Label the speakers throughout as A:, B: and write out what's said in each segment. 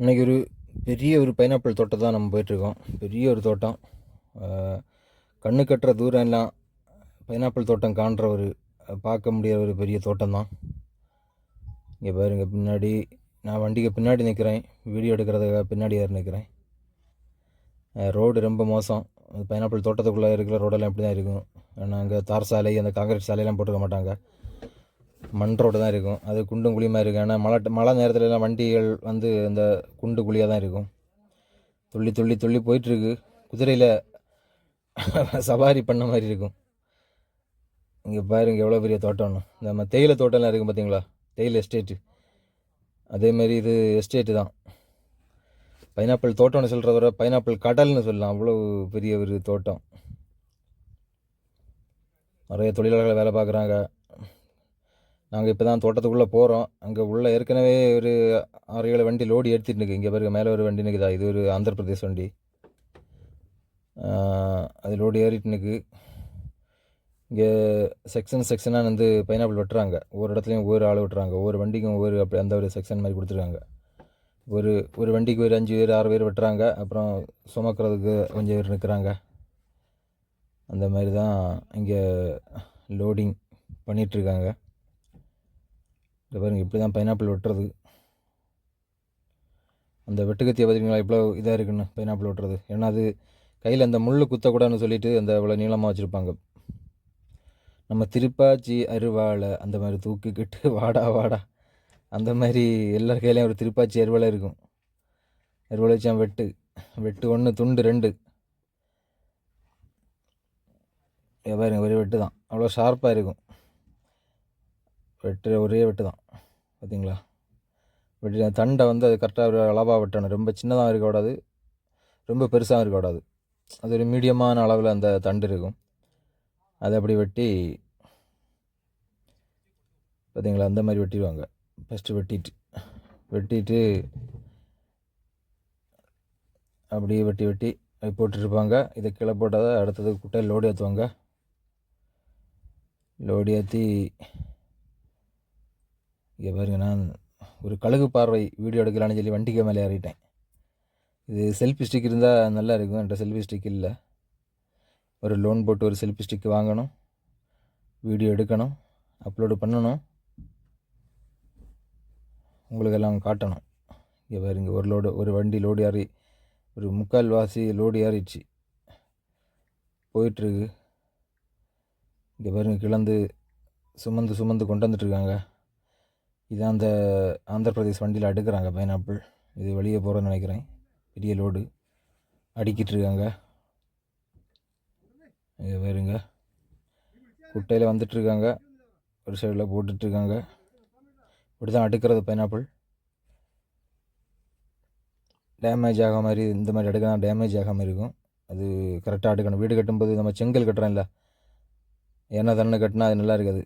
A: இன்றைக்கி ஒரு பெரிய ஒரு பைனாப்பிள் தோட்டம் தான் நம்ம போயிட்டுருக்கோம். பெரிய ஒரு தோட்டம். கண்ணு கட்டுற தூரம் எல்லாம் பைனாப்பிள் தோட்டம் காண்ற ஒரு பார்க்க முடியாத ஒரு பெரிய தோட்டம் தான் இங்கே பாருங்க பின்னாடி நான் வண்டிக்கு பின்னாடி நிற்கிறேன் வீடியோ எடுக்கிறதுக்காக பின்னாடி ஏறி நிற்கிறேன் ரோடு ரொம்ப மோசம். பைனாப்பிள் தோட்டத்துக்குள்ளே இருக்கிற ரோடெல்லாம் இப்படி தான் இருக்கும். ஏன்னா அங்கே தார் சாலை அந்த காங்கிரீட் சாலையெல்லாம் போட்டுக்க மாட்டாங்க. மண் ரோடு தான் இருக்கும். அது குண்டும் குழியுமாக இருக்கும். ஆனால் மழை மழை நேரத்துலலாம் வண்டிகள் வந்து அந்த குண்டு குழியாக தான் இருக்கும். துள்ளி துள்ளி துள்ளி போயிட்டுருக்கு. குதிரையில் சவாரி பண்ண மாதிரி இருக்கும். இங்கே பாருங்க எவ்வளோ பெரிய தோட்டம்னு இந்த நம்ம தேயிலை தோட்டம்லாம் இருக்கும் பார்த்தீங்களா தேயிலை எஸ்டேட்டு. அதேமாரி இது எஸ்டேட்டு தான். பைனாப்பிள் தோட்டம்னு சொல்கிறத விட பைனாப்பிள் கடல்னு சொல்லலாம். அவ்வளோ பெரிய ஒரு தோட்டம். நிறைய தொழிலாளர்கள் வேலை பார்க்குறாங்க. நாங்கள் இப்போ தான் தோட்டத்துக்குள்ளே போகிறோம் அங்கே உள்ளே ஏற்கனவே ஒரு ஆறு ஏழு வண்டி லோடு எடுத்துகிட்டு இருக்கு. இங்கே பாருங்க மேலே ஒரு வண்டி நிற்குதா இது ஒரு ஆந்திர பிரதேஷ் வண்டி அது லோடு ஏறிட்டு நிற்கு இங்கே செக்ஷன் செக்ஷனாக வந்து பைனாப்பிள் வெட்டுறாங்க. ஒவ்வொரு இடத்துலையும் ஒவ்வொரு ஆள் வெட்டுறாங்க. ஒவ்வொரு வண்டிக்கும் ஒவ்வொரு அப்படி அந்த ஒரு செக்ஷன் மாதிரி கொடுத்துருக்காங்க. ஒரு ஒரு வண்டிக்கு ஒரு அஞ்சு பேர் ஆறு பேர் வெட்டுறாங்க. அப்புறம் சுமக்கிறதுக்கு கொஞ்சம் பேர் நிற்கிறாங்க அந்த மாதிரி தான் இங்கே லோடிங் பண்ணிகிட்ருக்காங்க இந்த பாருங்க இப்படி தான் பைனாப்பிள் வெட்டுறது. அந்த வெட்டுக்கத்தியை பார்த்துருக்கீங்களா இவ்வளோ இதாக இருக்குன்னு பைனாப்பிள் வெட்டுறது. ஏன்னா அது கையில் அந்த முள் குத்தக்கூடாதுன்னு சொல்லிட்டு அந்த இவ்வளோ நீளமாக வச்சுருப்பாங்க. நம்ம திருப்பாச்சி அருவாளை அந்த மாதிரி தூக்கிக்கிட்டு வாடா வாடா. அந்த மாதிரி எல்லார் கையிலையும் ஒரு திருப்பாச்சி அருவாளை இருக்கும். அருவாளை வச்சா வெட்டு. வெட்டு ஒன்று துண்டு ரெண்டு. பாருங்க ஒரே வெட்டு தான் அவ்வளோ ஷார்ப்பாக இருக்கும். வெட்டு ஒரே வெட்டு தான் பார்த்தீங்களா வெட்டி தண்டை வந்து அது கரெக்டாக ஒரு அளவாக வெட்டணும். ரொம்ப சின்னதாக இருக்கக்கூடாது ரொம்ப பெருசாகவும் இருக்கக்கூடாது அது ஒரு மீடியமான அளவில் அந்த தண்டு இருக்கும். அதை அப்படி வெட்டி பார்த்தீங்களா அந்த மாதிரி வெட்டிடுவாங்க. ஃபஸ்ட்டு வெட்டிட்டு வெட்டிட்டு அப்படியே வெட்டி வெட்டி அது போட்டுருப்பாங்க இதை கீழே போட்டால் அடுத்தது குட்டையில் லோடு ஏற்றுவாங்க லோடு ஏற்றி இங்கே பாருங்க நான் ஒரு கழுகு பார்வை வீடியோ எடுக்கலான்னு சொல்லி வண்டிக்கு மேலே ஏறிட்டேன். இது செல்ஃபி ஸ்டிக் இருந்தால் நல்லா இருக்கும் என்கிட்ட செல்ஃபி ஸ்டிக் இல்லை. ஒரு லோன் போட்டு ஒரு செல்ஃபி ஸ்டிக் வாங்கணும் வீடியோ எடுக்கணும் அப்லோடு பண்ணணும். உங்களுக்கெல்லாம் காட்டணும். இங்கே பாருங்க ஒரு லோடு ஒரு வண்டி லோடு ஏறி ஒரு முக்கால் வாசி லோடு ஏறிடுச்சு போயிட்டுருக்கு இங்கே பாருங்க கிளந்து சுமந்து சுமந்து கொண்டு வந்துட்டுருக்காங்க இது அந்த ஆந்திர பிரதேஷ் வண்டியில் அடுக்கிறாங்க பைனாப்பிள். இது வெளியே போகிறேன்னு நினைக்கிறேன். பெரிய லோடு. அடிக்கிட்டு இருக்காங்க. இங்கே பாருங்க. குட்டையில் வந்துட்டுருக்காங்க ஒரு சைடில் போட்டுட்ருக்காங்க இப்படி தான் அடுக்கிறது பைனாப்பிள். டேமேஜ் ஆக மாதிரி இந்த மாதிரி அடுக்கலாம் டேமேஜ் ஆகாமல் இருக்கும். அது கரெக்டாக அடுக்கணும். வீடு கட்டும்போது நம்ம செங்கல் கட்டுறோம்ல. என்ன தண்ணி கட்டினா அது நல்லா இருக்காது.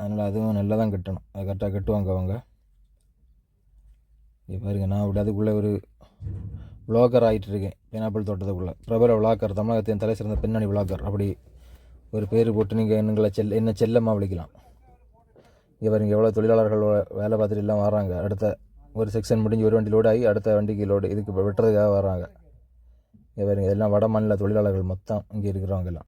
A: அதனால் அதுவும் நல்லா தான் கட்டணும். அது கரெக்டாக கட்டுவாங்க அவங்க. இங்கே பாருங்க நான் அப்படி அதுக்குள்ளே ஒரு விளாகர் ஆகிட்டு இருக்கேன் பைனாப்பிள் தோட்டத்துக்குள்ளே. பிரபல விளாக்கர் தமிழகத்தின் தலை சிறந்த பின்னணி விளாக்கர் அப்படி ஒரு பேர் போட்டு நீங்கள் என்னங்களை செல் என்ன செல்லமாக விളിக்கலாம் இங்கே பாருங்க எவ்வளோ தொழிலாளர்கள் வேலை பார்த்துட்டு எல்லாம் வராங்க. அடுத்த ஒரு செக்ஷன் முடிஞ்சு ஒரு வண்டி லோடு ஆகி அடுத்த வண்டிக்கு லோடு இதுக்கு வெட்டுறதுக்காக வராங்க. இங்கே பாருங்க இதெல்லாம் வட மாநில தொழிலாளர்கள் மொத்தம் இங்கே இருக்கிறவங்க எல்லாம்.